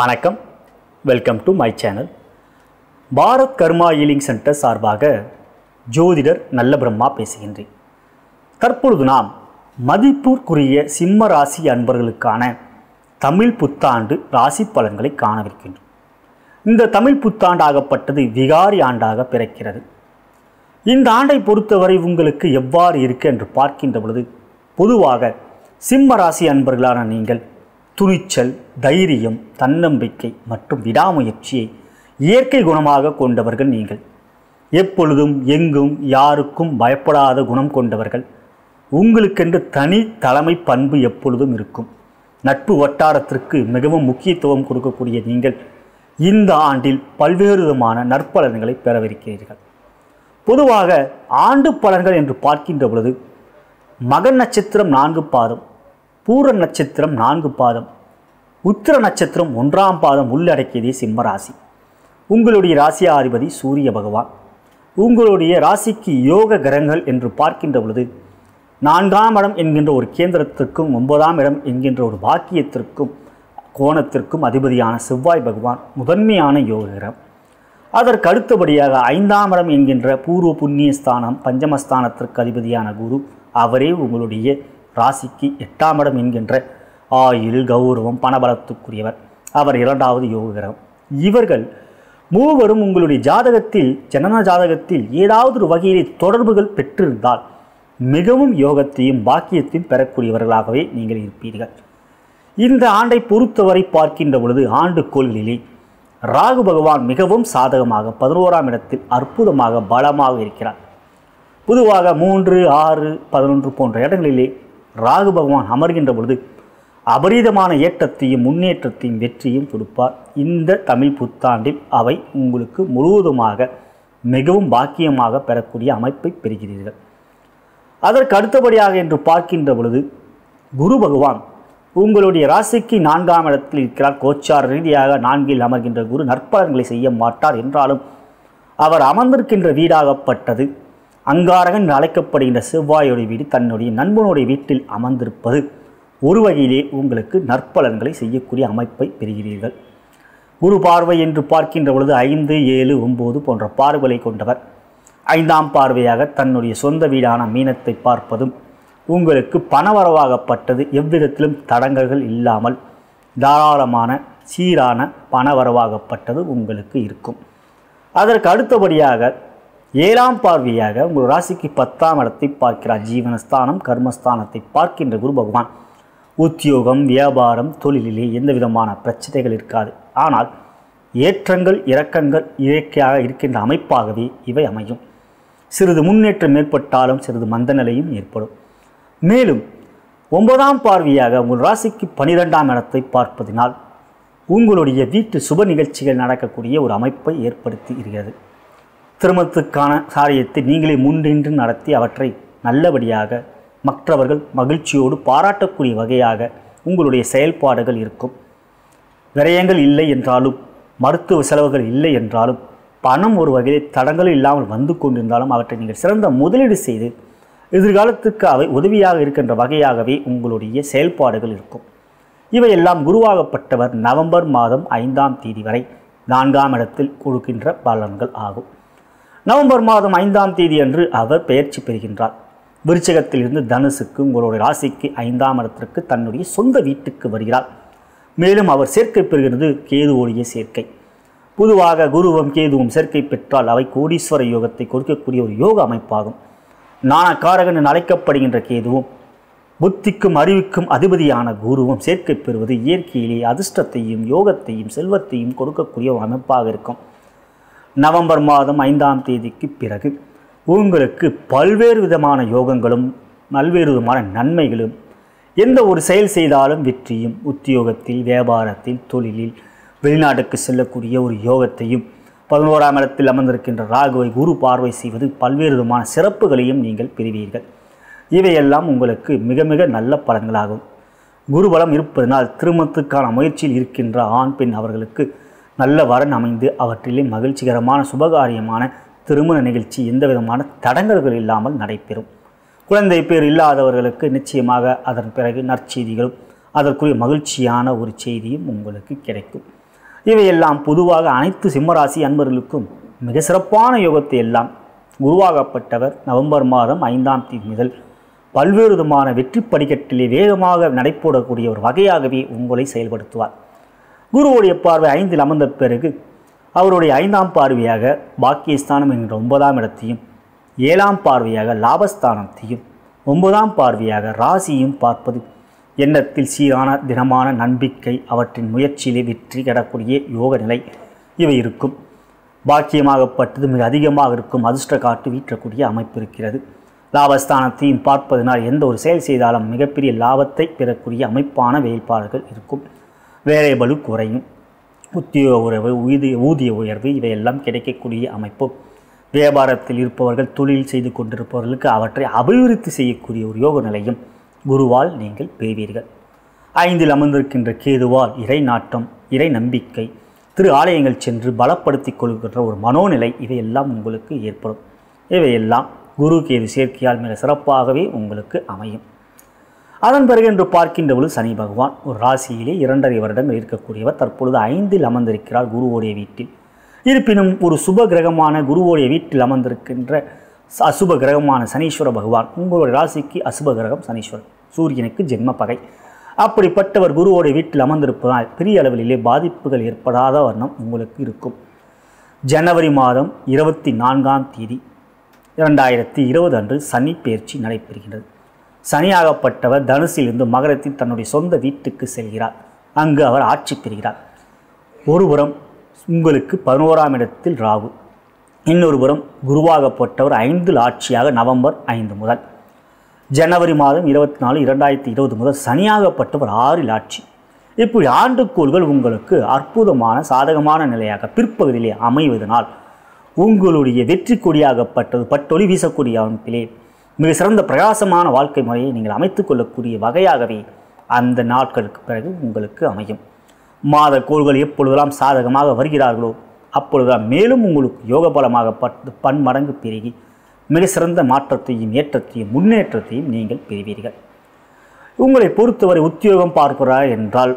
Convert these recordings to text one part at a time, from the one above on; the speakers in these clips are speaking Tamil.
வணக்கம். Welcome to my channel Bharat Karma healing centre சார்பாக ஜோதிடர் நல்ல பிரம்மா பேசுகின்றேன். தற்பொழுது நாம் மதிப்பூர்க்குரிய சிம்ம ராசி அன்பர்களுக்கான தமிழ் புத்தாண்டு ராசி பலன்களை காணவிருக்கின்றோம். இந்த தமிழ் புத்தாண்டாகப்பட்டது விகாரி ஆண்டாக பிறக்கிறது. இந்த ஆண்டை பொறுத்தவரை உங்களுக்கு எவ்வாறு இருக்கு என்று பார்க்கின்ற பொழுது பொதுவாக சிம்ம ராசி அன்பர்களான நீங்கள் துணிச்சல் தைரியம் தன்னம்பிக்கை மற்றும் விடாமுயற்சியை இயற்கை குணமாக கொண்டவர்கள் நீங்கள். எப்பொழுதும் எங்கும் யாருக்கும் பயப்படாத குணம் கொண்டவர்கள். உங்களுக்கென்று தனி தலைமை பண்பு எப்பொழுதும் இருக்கும். நட்பு வட்டாரத்திற்கு மிகவும் முக்கியத்துவம் கொடுக்கக்கூடிய நீங்கள் இந்த ஆண்டில் பல்வேறு விதமான நற்பலன்களை பெறவிருக்கிறீர்கள். பொதுவாக ஆண்டு பலன்கள் என்று பார்க்கின்ற பொழுது மகன் நட்சத்திரம் நான்கு பாதம் பூர நட்சத்திரம் நான்கு பாதம் உத்திர நட்சத்திரம் ஒன்றாம் பாதம் உள்ளடக்கியதே சிம்மராசி. உங்களுடைய ராசியாதிபதி சூரிய பகவான். உங்களுடைய ராசிக்கு யோக கிரகங்கள் என்று பார்க்கின்ற பொழுது நான்காம் இடம் என்கின்ற ஒரு கேந்திரத்திற்கும் ஒன்பதாம் இடம் என்கின்ற ஒரு பாக்கியத்திற்கும் கோணத்திற்கும் அதிபதியான செவ்வாய் பகவான் முதன்மையான யோக கிரகம். அதற்கு அடுத்தபடியாக ஐந்தாம் இடம் என்கின்ற பூர்வ புண்ணிய ஸ்தானம் பஞ்சமஸ்தானத்திற்கு அதிபதியான குரு அவரே உங்களுடைய ராசிக்கு எட்டாம் இடம் என்கின்ற ஆயுள் கௌரவம் பணபலத்துக்குரியவர். அவர் இரண்டாவது யோக கிரகம் இவர்கள் மூவரும் உங்களுடைய ஜாதகத்தில் ஜனன ஜாதகத்தில் ஏதாவது ஒரு வகையிலே தொடர்புகள் பெற்றிருந்தால் மிகவும் யோகத்தையும் பாக்கியத்தையும் பெறக்கூடியவர்களாகவே நீங்கள் இருப்பீர்கள். இந்த ஆண்டை பொறுத்தவரை பார்க்கின்ற பொழுது ஆண்டு கோள்களிலே ராகு பகவான் மிகவும் சாதகமாக பதினோராம் இடத்தில் அற்புதமாக பலமாக இருக்கிறார். பொதுவாக மூன்று ஆறு பதினொன்று போன்ற இடங்களிலே ராகு பகவான் அமர்கின்ற பொழுது அபரீதமான ஏற்றத்தையும் முன்னேற்றத்தையும் வெற்றியும் கொடுப்பார். இந்த தமிழ் புத்தாண்டில் அவை உங்களுக்கு முழுவதுமாக மிகவும் பாக்கியமாக பெறக்கூடிய அமைப்பை பெறுகிறீர்கள். அதற்கு அடுத்தபடியாக என்று பார்க்கின்ற பொழுது குரு பகவான் உங்களுடைய ராசிக்கு நான்காம் இடத்தில் இருக்கிறார். கோச்சார் ரீதியாக நான்கில் அமர்கின்ற குரு நற்பலன்களை செய்ய மாட்டார் என்றாலும் அவர் அமர்ந்திருக்கின்ற வீடாகப்பட்டது. அங்காரகன் என்று அழைக்கப்படுகின்ற செவ்வாயுடைய வீடு தன்னுடைய நண்பனுடைய வீட்டில் அமர்ந்திருப்பது. ஒரு வகையிலே உங்களுக்கு நற்பலன்களை செய்யக்கூடிய அமைப்பை பெறுகிறீர்கள். குரு பார்வை என்று பார்க்கின்ற பொழுது ஐந்து ஏழு ஒம்பது போன்ற பார்வைகளை கொண்டவர். ஐந்தாம் பார்வையாக தன்னுடைய சொந்த வீடான மீனத்தை பார்ப்பதும் உங்களுக்கு பணவரவாகப்பட்டது. எவ்விதத்திலும் தடங்கல்கள் இல்லாமல் தாராளமான சீரான பணவரவாகப்பட்டது உங்களுக்கு இருக்கும். அதற்கு அடுத்தபடியாக ஏழாம் பார்வையாக உங்கள் ராசிக்கு பத்தாம் இடத்தை பார்க்கிறார். ஜீவனஸ்தானம் கர்மஸ்தானத்தை பார்க்கின்ற குரு பகவான். உத்தியோகம் வியாபாரம் தொழிலிலே எந்த விதமான பிரச்சனைகள் இருக்காது. ஆனால் ஏற்றங்கள் இறக்கங்கள் இயற்கையாக இருக்கின்ற அமைப்பாகவே இவை அமையும். சிறிது முன்னேற்றம் ஏற்பட்டாலும் சிறிது மந்த நிலையும் ஏற்படும். மேலும் ஒன்பதாம் பார்வையாக உங்கள் ராசிக்கு பனிரெண்டாம் இடத்தை பார்ப்பதினால் உங்களுடைய வீட்டு சுப நிகழ்ச்சிகள் நடக்கக்கூடிய ஒரு அமைப்பை ஏற்படுத்தி இருக்கிறது. திருமணத்துக்கான சாரியத்தை நீங்களே முன்னின்று நடத்தி அவற்றை நல்லபடியாக மற்றவர்கள் மகிழ்ச்சியோடு பாராட்டக்கூடிய வகையாக உங்களுடைய செயல்பாடுகள் இருக்கும். விரயங்கள் இல்லை என்றாலும் மருத்துவ செலவுகள் இல்லை என்றாலும் பணம் ஒரு வகையில் தடங்கள் இல்லாமல் வந்து கொண்டிருந்தாலும் அவற்றை நீங்கள் சிறந்த முதலீடு செய்து எதிர்காலத்துக்கு அவை உதவியாக இருக்கின்ற வகையாகவே உங்களுடைய செயல்பாடுகள் இருக்கும். இவையெல்லாம் குருவாகப்பட்டவர் நவம்பர் மாதம் ஐந்தாம் தேதி வரை நான்காம் இடத்தில் கொடுக்கின்ற பலன்கள் ஆகும். நவம்பர் மாதம் ஐந்தாம் தேதி அன்று அவர் பெயர்ச்சி பெறுகின்றார். விருச்சகத்திலிருந்து தனுசுக்கு உங்களுடைய ராசிக்கு ஐந்தாம் இடத்திற்கு தன்னுடைய சொந்த வீட்டுக்கு வருகிறார். மேலும் அவர் சேர்க்கை பெறுகிறது கேதுவோடைய சேர்க்கை. பொதுவாக குருவும் கேதுவும் சேர்க்கை பெற்றால் அவை கோடீஸ்வர யோகத்தை கொடுக்கக்கூடிய ஒரு யோக அமைப்பாகும். நாணக்காரகன் என அழைக்கப்படுகின்ற கேதுவும் புத்திக்கும் அறிவுக்கும் அதிபதியான குருவும் சேர்க்கை பெறுவது இயற்கையிலே அதிர்ஷ்டத்தையும் யோகத்தையும் செல்வத்தையும் கொடுக்கக்கூடிய ஒரு அமைப்பாக இருக்கும். நவம்பர் மாதம் ஐந்தாம் தேதிக்கு பிறகு உங்களுக்கு பல்வேறு விதமான யோகங்களும் பல்வேறு விதமான நன்மைகளும் எந்த ஒரு செயல் செய்தாலும் வெற்றியும் உத்தியோகத்தில் வியாபாரத்தில் தொழிலில் வெளிநாட்டுக்கு செல்லக்கூடிய ஒரு யோகத்தையும் பதினோராம் இடத்தில் அமர்ந்திருக்கின்ற ராகுவை குரு பார்வை செய்வது பல்வேறு விதமான சிறப்புகளையும் நீங்கள் பெறுவீர்கள். இவையெல்லாம் உங்களுக்கு மிக மிக நல்ல பலன்களாகும். குருபலம் இருப்பதனால் திருமணத்துக்கான முயற்சியில் இருக்கின்ற ஆண் பெண் அவர்களுக்கு நல்ல வரன் அமைந்து அவற்றிலே மகிழ்ச்சிகரமான சுபகாரியமான திருமண நிகழ்ச்சி எந்த விதமான தடங்கல்கள் இல்லாமல் நடைபெறும். குழந்தை பேர் இல்லாதவர்களுக்கு நிச்சயமாக அதன் பிறகு நற்செய்திகளும் அதற்குரிய மகிழ்ச்சியான ஒரு செய்தியும் உங்களுக்கு கிடைக்கும். இவையெல்லாம் பொதுவாக அனைத்து சிம்மராசி அன்பர்களுக்கும் மிக சிறப்பான யோகத்தை எல்லாம் உருவாகப்பட்டவர் நவம்பர் மாதம் ஐந்தாம் தேதி முதல் பல்வேறு விதமான வெற்றி படிக்கட்டிலே வேகமாக நடைபோடக்கூடிய ஒரு வகையாகவே உங்களை செயல்படுத்துவார். குருவுடைய பார்வை ஐந்தில் அமர்ந்த பிறகு அவருடைய ஐந்தாம் பார்வையாக பாக்கியஸ்தானம் என்கிற ஒன்பதாம் இடத்தையும் ஏழாம் பார்வையாக லாபஸ்தானத்தையும் ஒன்பதாம் பார்வையாக ராசியும் பார்ப்பது எண்ணத்தில் சீரான தினமான நம்பிக்கை அவற்றின் முயற்சியிலே வெற்றி கிடக்கூடிய யோக நிலை இவை இருக்கும். பாக்கியமாகப்பட்டது மிக அதிகமாக இருக்கும். அதிர்ஷ்ட காட்டு வீற்றக்கூடிய அமைப்பு இருக்கிறது. லாபஸ்தானத்தையும் பார்ப்பதனால் எந்த ஒரு செயல் செய்தாலும் மிகப்பெரிய லாபத்தை பெறக்கூடிய அமைப்பான வேலைப்பாடுகள் இருக்கும். வேலைபலு குறையும். உத்தியோக உறவு ஊதிய ஊதிய உயர்வு இவையெல்லாம் கிடைக்கக்கூடிய அமைப்பு. வியாபாரத்தில் இருப்பவர்கள் தொழில் செய்து கொண்டிருப்பவர்களுக்கு அவற்றை அபிவிருத்தி செய்யக்கூடிய ஒரு யோக நிலையும் குருவால் நீங்கள் பெறுவீர்கள். ஐந்தில் அமர்ந்திருக்கின்ற கேதுவால் இறை நாட்டம் இறை நம்பிக்கை திரு ஆலயங்கள் சென்று பலப்படுத்திக் கொள்கின்ற ஒரு மனோநிலை இவையெல்லாம் உங்களுக்கு ஏற்படும். இவையெல்லாம் குரு கேது சேர்க்கையால் மிக சிறப்பாகவே உங்களுக்கு அமையும். அதன் பிறகு என்று பார்க்கின்ற பொழுது சனி பகவான் ஒரு ராசியிலே இரண்டரை வருடங்கள் இருக்கக்கூடியவர். தற்பொழுது ஐந்தில் அமர்ந்திருக்கிறார் குருவோடைய வீட்டில். இருப்பினும் ஒரு சுப கிரகமான குருவோடைய வீட்டில் அமர்ந்திருக்கின்ற அசுப கிரகமான சனீஸ்வர பகவான் உங்களுடைய ராசிக்கு அசுப கிரகம் சனீஸ்வரன். சூரியனுக்கு ஜென்ம பகை. அப்படிப்பட்டவர் குருவோடைய வீட்டில் அமர்ந்திருப்பதால் பெரிய அளவிலே பாதிப்புகள் ஏற்படாத வண்ணம் உங்களுக்கு இருக்கும். ஜனவரி மாதம் இருபத்தி நான்காம் தேதி இரண்டாயிரத்தி இருபது அன்று சனி பெயர்ச்சி நடைபெறுகின்றது சனியாகப்பட்டவர் தனுசிலிருந்து மகரத்தில் தன்னுடைய சொந்த வீட்டுக்கு செல்கிறார். அங்கு அவர் ஆட்சி பெறுகிறார். ஒருபுறம் உங்களுக்கு பதினோராம் இடத்தில் ராகு. இன்னொரு புறம் குருவாகப்பட்டவர் ஐந்தில் ஆட்சியாக நவம்பர் ஐந்து முதல். ஜனவரி மாதம் இருபத்தி நாலு இரண்டாயிரத்தி இருபது முதல் சனியாகப்பட்டவர் ஆறில் ஆட்சி. இப்படி ஆண்டுக்கோள்கள் உங்களுக்கு அற்புதமான சாதகமான நிலையாக பிற்பகுதியிலே அமைவதனால் உங்களுடைய வெற்றி கொடியாகப்பட்டது பட்டொளி வீசக்கூடிய அமைப்பிலே மிக சிறந்த பிரகாசமான வாழ்க்கை முறையை நீங்கள் அமைத்து கொள்ளக்கூடிய வகையாகவே அந்த நாட்களுக்கு பிறகு உங்களுக்கு அமையும். மாத கோள்கள் எப்பொழுதெல்லாம் சாதகமாக வருகிறார்களோ அப்பொழுதுதான் மேலும் உங்களுக்கு யோக பலமாகப்பட்டு பன்மடங்கு பெருகி மிக சிறந்த மாற்றத்தையும் ஏற்றத்தையும் முன்னேற்றத்தையும் நீங்கள் பெறுவீர்கள். உங்களை பொறுத்தவரை உத்தியோகம் பார்க்கிறார் என்றால்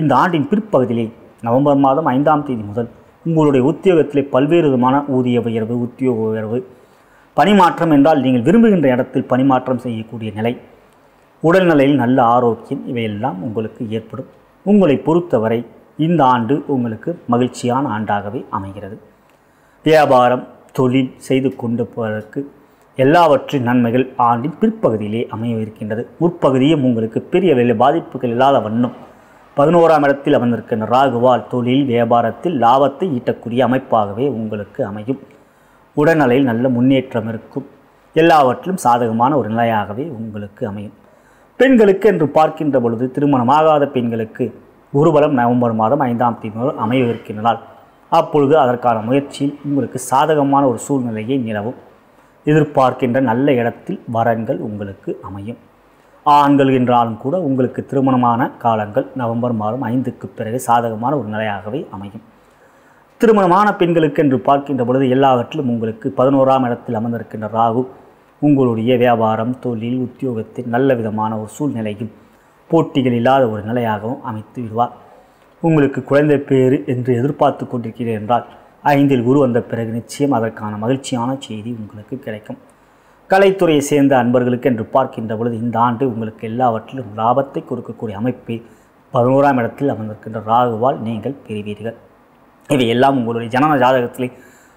இந்த ஆண்டின் பிற்பகுதியிலே நவம்பர் மாதம் ஐந்தாம் தேதி முதல் உங்களுடைய உத்தியோகத்திலே பல்வேறு விதமான ஊதிய உயர்வு உத்தியோக உயர்வு பணிமாற்றம் என்றால் நீங்கள் விரும்புகின்ற இடத்தில் பணிமாற்றம் செய்யக்கூடிய நிலை. உடல்நிலையில் நல்ல ஆரோக்கியம் இவையெல்லாம் உங்களுக்கு ஏற்படும். உங்களை பொறுத்தவரை இந்த ஆண்டு உங்களுக்கு மகிழ்ச்சியான ஆண்டாகவே அமைகிறது. வியாபாரம் தொழில் செய்து கொண்டு போவதற்கு எல்லாவற்றின் நன்மைகள் ஆண்டின் பிற்பகுதியிலே அமையவிருக்கின்றது. உட்பகுதியும் உங்களுக்கு பெரிய அளவில் பாதிப்புகள் இல்லாத வண்ணம். பதினோராம் இடத்தில் அமர்ந்திருக்கின்ற ராகுவால் தொழில் வியாபாரத்தில் லாபத்தை ஈட்டக்கூடிய அமைப்பாகவே உங்களுக்கு அமையும். உடல்நிலையில் நல்ல முன்னேற்றம் இருக்கும். எல்லாவற்றிலும் சாதகமான ஒரு நிலையாகவே உங்களுக்கு அமையும். பெண்களுக்கு என்று பார்க்கின்ற பொழுது திருமணமாகாத பெண்களுக்கு குருபலம் நவம்பர் மாதம் ஐந்தாம் தேதி அமையவிருக்கின்றால் அப்பொழுது அதற்கான முயற்சியில் உங்களுக்கு சாதகமான ஒரு சூழ்நிலையை நிலவும். எதிர்பார்க்கின்ற நல்ல இடத்தில் வரன்கள் உங்களுக்கு அமையும். ஆண்கள் என்றாலும் கூட உங்களுக்கு திருமணமான காலங்கள் நவம்பர் மாதம் ஐந்துக்கு பிறகு சாதகமான ஒரு நிலையாகவே அமையும். திருமணமான பெண்களுக்கு என்று பார்க்கின்ற பொழுது எல்லாவற்றிலும் உங்களுக்கு பதினோராம் இடத்தில் அமர்ந்திருக்கின்ற ராகு உங்களுடைய வியாபாரம் தொழில் உத்தியோகத்தில் நல்ல விதமான ஒரு சூழ்நிலையும் போட்டிகள் இல்லாத ஒரு நிலையாகவும் அமைத்து விடுவார். உங்களுக்கு குழந்தை பேறு என்று எதிர்பார்த்து கொண்டிருக்கிறேன் என்றால் ஐந்தில் குரு வந்த பிறகு நிச்சயம் அதற்கான மகிழ்ச்சியான செய்தி உங்களுக்கு கிடைக்கும். கலைத்துறையை சேர்ந்த அன்பர்களுக்கு என்று பார்க்கின்ற பொழுது இந்த ஆண்டு உங்களுக்கு எல்லாவற்றிலும் லாபத்தை கொடுக்கக்கூடிய அமைப்பை பதினோராம் இடத்தில் அமர்ந்திருக்கின்ற ராகுவால் நீங்கள் பெறுவீர்கள். இவை எல்லாம் உங்களுடைய ஜனன ஜாதகத்திலே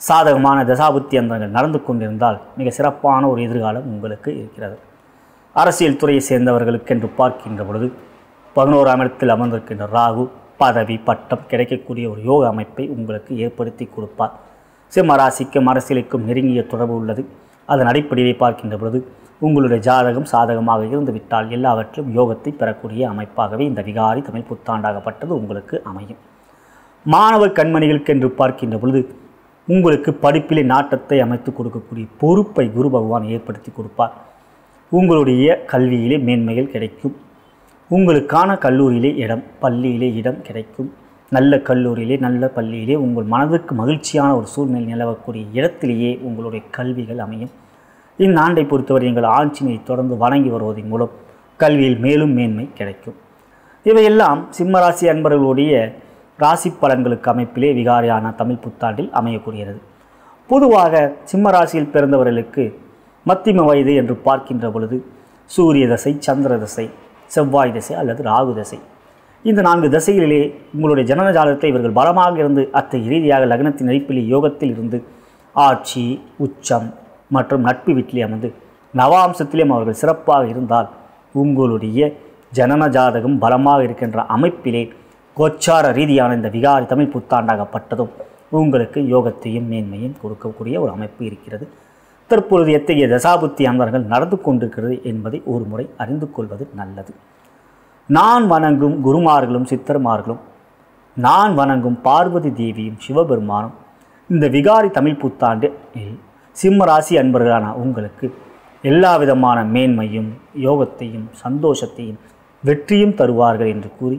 சாதகமான தசாபுத்தி அந்தங்கள் நடந்து கொண்டிருந்தால் மிக சிறப்பான ஒரு எதிர்காலம் உங்களுக்கு இருக்கிறது. அரசியல் துறையை சேர்ந்தவர்களுக்கு என்று பார்க்கின்ற பொழுது பதினோராம் இடத்தில் அமர்ந்திருக்கின்ற ராகு பதவி பட்டம் கிடைக்கக்கூடிய ஒரு யோக அமைப்பை உங்களுக்கு ஏற்படுத்தி கொடுப்பார். சிம்மராசிக்கும் அரசியலுக்கும் நெருங்கிய தொடர்பு உள்ளது. அதன் அடிப்படையை பார்க்கின்ற பொழுது உங்களுடைய ஜாதகம் சாதகமாக இருந்துவிட்டால் எல்லாவற்றிலும் யோகத்தை பெறக்கூடிய அமைப்பாகவே இந்த விகாரி தமிழ் புத்தாண்டாகப்பட்டது உங்களுக்கு அமையும். மாணவ கண்மணிகளுக்கு என்று பார்க்கின்ற பொழுது உங்களுக்கு படிப்பிலே நாட்டத்தை அமைத்து கொடுக்கக்கூடிய பொறுப்பை குரு பகவான் ஏற்படுத்தி கொடுப்பார். உங்களுடைய கல்வியிலே மேன்மைகள் கிடைக்கும். உங்களுக்கான கல்லூரியிலே இடம் பள்ளியிலே இடம் கிடைக்கும். நல்ல கல்லூரியிலே நல்ல பள்ளியிலே உங்கள் மனதுக்கு மகிழ்ச்சியான ஒரு சூழ்நிலை நிலவக்கூடிய இடத்திலேயே உங்களுடைய கல்விகள் அமையும். இந்த ஆண்டை பொறுத்தவரை எங்கள் ஆட்சியை தொடர்ந்து வணங்கி வருவதன் மூலம் கல்வியில் மேலும் மேன்மை கிடைக்கும். இவையெல்லாம் சிம்மராசி அன்பர்களுடைய ராசி பலன்களுக்கு அமைப்பிலே விகாரியான தமிழ் புத்தாண்டில் அமையக்கூடியது. பொதுவாக சிம்ம ராசியில் பிறந்தவர்களுக்கு மத்திம வயது என்று பார்க்கின்ற பொழுது சூரிய தசை சந்திர தசை செவ்வாய் தசை அல்லது ராகு தசை. இந்த நான்கு தசைகளிலே உங்களுடைய ஜனன ஜாதகத்தை இவர்கள் பலமாக இருந்து அத்தகைய ரீதியாக லக்னத்தின் அடிப்பிலே யோகத்தில் இருந்து ஆட்சி உச்சம் மற்றும் நட்பு வீட்டிலே அமர்ந்து நவாம்சத்திலேயும் அவர்கள் சிறப்பாக இருந்தால் உங்களுடைய ஜனன ஜாதகம் பலமாக இருக்கின்ற அமைப்பிலே கோச்சார ரீதியான இந்த விகாரி தமிழ் புத்தாண்டாகப்பட்டதும் உங்களுக்கு யோகத்தையும் மேன்மையும் கொடுக்கக்கூடிய ஒரு அமைப்பு இருக்கிறது. தற்பொழுது எத்தகைய தசாபுத்தி அந்தர்கள் நடந்து கொண்டிருக்கிறது என்பதை ஒரு முறை அறிந்து கொள்வது நல்லது. நான் வணங்கும் குருமார்களும் சித்தர்மார்களும் நான் வணங்கும் பார்வதி தேவியும் சிவபெருமானும் இந்த விகாரி தமிழ் புத்தாண்டில் சிம்மராசி அன்பர்களான உங்களுக்கு எல்லா விதமான மேன்மையும் யோகத்தையும் சந்தோஷத்தையும் வெற்றியும் தருவார்கள் என்று கூறி